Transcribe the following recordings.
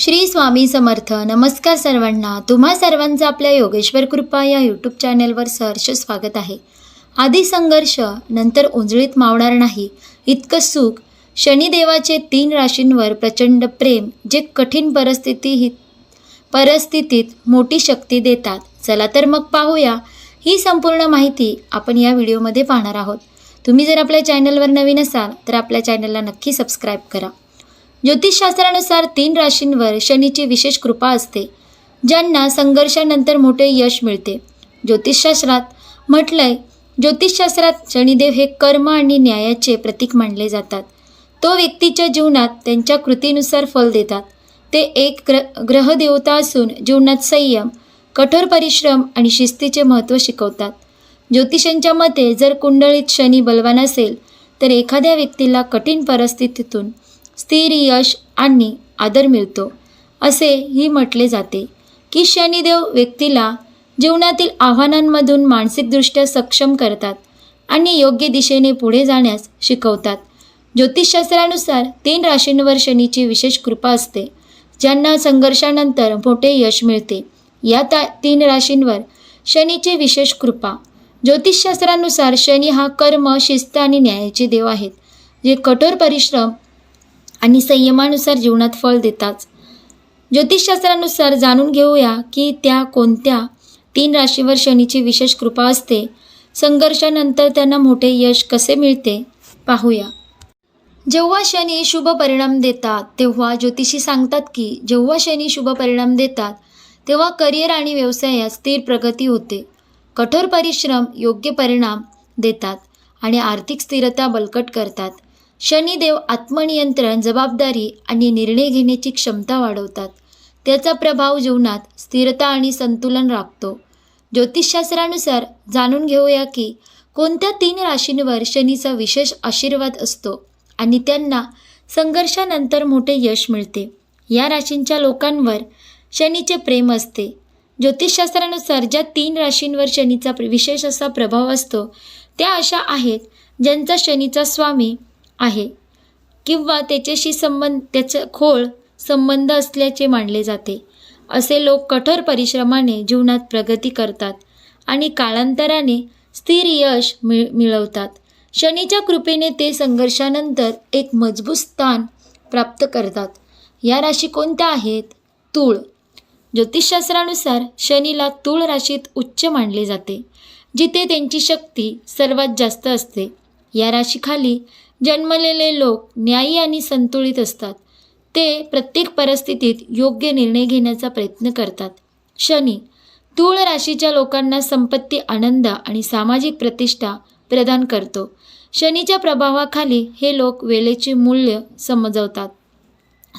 श्री स्वामी समर्थ. नमस्कार सर्वांना. तुम्हा सर्वांचं आपल्या योगेश्वर कृपा या यूट्यूब चॅनलवर सहर्ष स्वागत आहे. आधी संघर्ष नंतर उंजळीत मावणार नाही. इतकं सुख. शनिदेवाचे तीन राशींवर प्रचंड प्रेम जे कठीण परिस्थिती परिस्थितीत मोठी शक्ती देतात. चला तर मग पाहूया. ही संपूर्ण माहिती आपण या व्हिडिओमध्ये पाहणार आहोत. तुम्ही जर आपल्या चॅनलवर नवीन असाल तर आपल्या चॅनलला नक्की सबस्क्राईब करा. ज्योतिषशास्त्रानुसार तीन राशींवर शनीची विशेष कृपा असते ज्यांना संघर्षानंतर मोठे यश मिळते. ज्योतिषशास्त्रात म्हटलंय ज्योतिषशास्त्रात शनिदेव हे कर्म आणि न्यायाचे प्रतीक मानले जातात. तो व्यक्तीच्या जीवनात त्यांच्या कृतीनुसार फल देतात. ते एक ग्र ग्रहदेवता असून जीवनात संयम कठोर परिश्रम आणि शिस्तीचे महत्त्व शिकवतात. ज्योतिषांच्या मते जर कुंडळीत शनी बलवान असेल तर एखाद्या व्यक्तीला कठीण परिस्थितीतून स्थिर यश आणि आदर मिळतो. असेही म्हटले जाते की शनिदेव व्यक्तीला जीवनातील आव्हानांमधून मानसिकदृष्ट्या सक्षम करतात आणि योग्य दिशेने पुढे जाण्यास शिकवतात. ज्योतिषशास्त्रानुसार तीन राशींवर शनीची विशेष कृपा असते ज्यांना संघर्षानंतर मोठे यश मिळते. या ता तीन राशींवर शनीची विशेष कृपा. ज्योतिषशास्त्रानुसार शनी हा कर्म शिस्त आणि न्यायाचे देव आहेत जे कठोर परिश्रम आणि संयमानुसार जीवनात फळ देतात. ज्योतिषशास्त्रानुसार जाणून घेऊया की त्या कोणत्या तीन राशीवर शनीची विशेष कृपा असते. संघर्षानंतर त्यांना मोठे यश कसे मिळते? पाहूया. जेव्हा शनी शुभ परिणाम देतात तेव्हा ज्योतिषी सांगतात की जेव्हा शनी शुभ परिणाम देतात तेव्हा करिअर आणि व्यवसायात स्थिर प्रगती होते. कठोर परिश्रम योग्य परिणाम देतात आणि आर्थिक स्थिरता बळकट करतात. शनिदेव आत्मनियंत्रण जबाबदारी आणि निर्णय घेण्याची क्षमता वाढवतात. त्याचा प्रभाव जीवनात स्थिरता आणि संतुलन राखतो. ज्योतिषशास्त्रानुसार जाणून घेऊया की कोणत्या तीन राशींवर शनीचा विशेष आशीर्वाद असतो आणि त्यांना संघर्षानंतर मोठे यश मिळते. या राशींच्या लोकांवर शनीचे प्रेम असते. ज्योतिषशास्त्रानुसार ज्या तीन राशींवर शनीचा प्र- विशेष असा प्रभाव असतो त्या अशा आहेत ज्यांचा शनीचा स्वामी आहे. किंवा त्याच्याशी संबंध त्याचा खोळ संबंध असल्याचे मानले जाते. असे लोक कठोर परिश्रमाने जीवनात प्रगती करतात आणि कालांतराने स्थिर यश मिळ मिळवतात. शनीच्या कृपेने ते संघर्षानंतर एक मजबूत स्थान प्राप्त करतात. या राशी कोणत्या आहेत? तूळ. ज्योतिषशास्त्रानुसार शनीला तूळ राशीत उच्च मानले जाते जिथे त्यांची शक्ती सर्वात जास्त असते. या राशीखाली जन्मलेले लोक न्यायी आणि संतुलित असतात. ते प्रत्येक परिस्थितीत योग्य निर्णय घेण्याचा प्रयत्न करतात. शनी तूळ राशीच्या लोकांना संपत्ती आनंद आणि सामाजिक प्रतिष्ठा प्रदान करतो. शनीच्या प्रभावाखाली हे लोक वेळेचे मूल्य समजवतात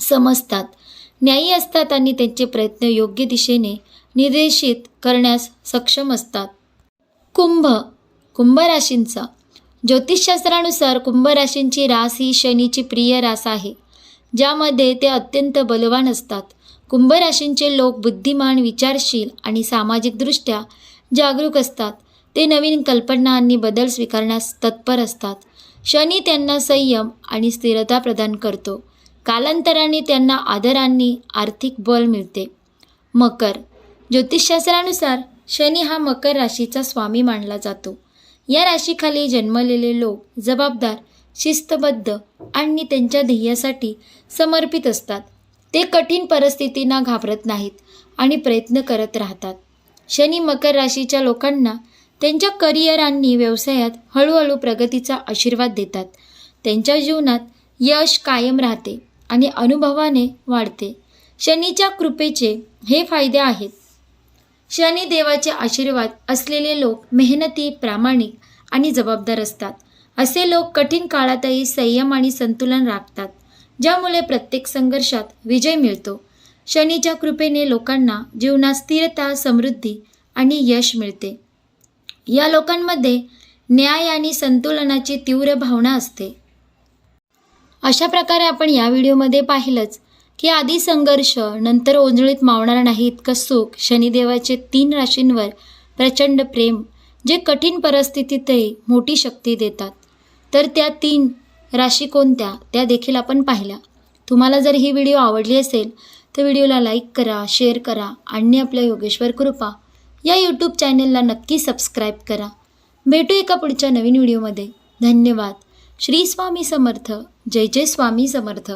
समजतात. न्यायी असतात आणि त्यांचे प्रयत्न योग्य दिशेने निर्देशित करण्यास सक्षम असतात. कुंभ कुंभ राशींचा ज्योतिषशास्त्रानुसार कुंभ राशींची रास ही शनीची प्रिय रास आहे ज्यामध्ये ते अत्यंत बलवान असतात. कुंभ राशींचे लोक बुद्धिमान विचारशील आणि सामाजिकदृष्ट्या जागरूक असतात. ते नवीन कल्पना आणि बदल स्वीकारण्यास तत्पर असतात. शनी त्यांना संयम आणि स्थिरता प्रदान करतो. कालांतराने त्यांना आदरांनी आर्थिक बल मिळते. मकर. ज्योतिषशास्त्रानुसार शनी हा मकर राशीचा स्वामी मानला जातो. या राशीखाली जन्मलेले लोक जबाबदार शिस्तबद्ध आणि त्यांच्या ध्येयासाठी समर्पित असतात. ते कठीण परिस्थितींना घाबरत नाहीत आणि प्रयत्न करत राहतात. शनी मकर राशीच्या लोकांना त्यांच्या करिअर आणि व्यवसायात हळूहळू प्रगतीचा आशीर्वाद देतात. त्यांच्या जीवनात यश कायम राहते आणि अनुभवाने वाढते. शनीच्या कृपेचे हे फायदे आहेत. शनी देवाचे आशीर्वाद असलेले लोक मेहनती प्रामाणिक आणि जबाबदार असतात. असे लोक कठीण काळातही संयम आणि संतुलन राखतात ज्यामुळे प्रत्येक संघर्षात विजय मिळतो. शनीच्या कृपेने लोकांना जीवनात स्थिरता समृद्धी आणि यश मिळते. या लोकांमध्ये न्याय आणि संतुलनाची तीव्र भावना असते. अशा प्रकारे आपण या व्हिडिओमध्ये पाहिलंच की आधी संघर्ष नंतर ओंजळीत मावणार नाही इतकं सुख शनिदेवाचे तीन राशींवर प्रचंड प्रेम जे कठीण परिस्थितीतही मोठी शक्ती देतात. तर त्या तीन राशी कोणत्या? त्या देखील आपण पाहिल्या. तुम्हाला जर ही व्हिडिओ आवडली असेल तर व्हिडिओला लाईक करा शेअर करा आणि आपल्या योगेश्वर कृपा या यूट्यूब चॅनेलला नक्की सबस्क्राईब करा. भेटू एका पुढच्या नवीन व्हिडिओमध्ये. धन्यवाद. श्री स्वामी समर्थ. जय जय स्वामी समर्थ.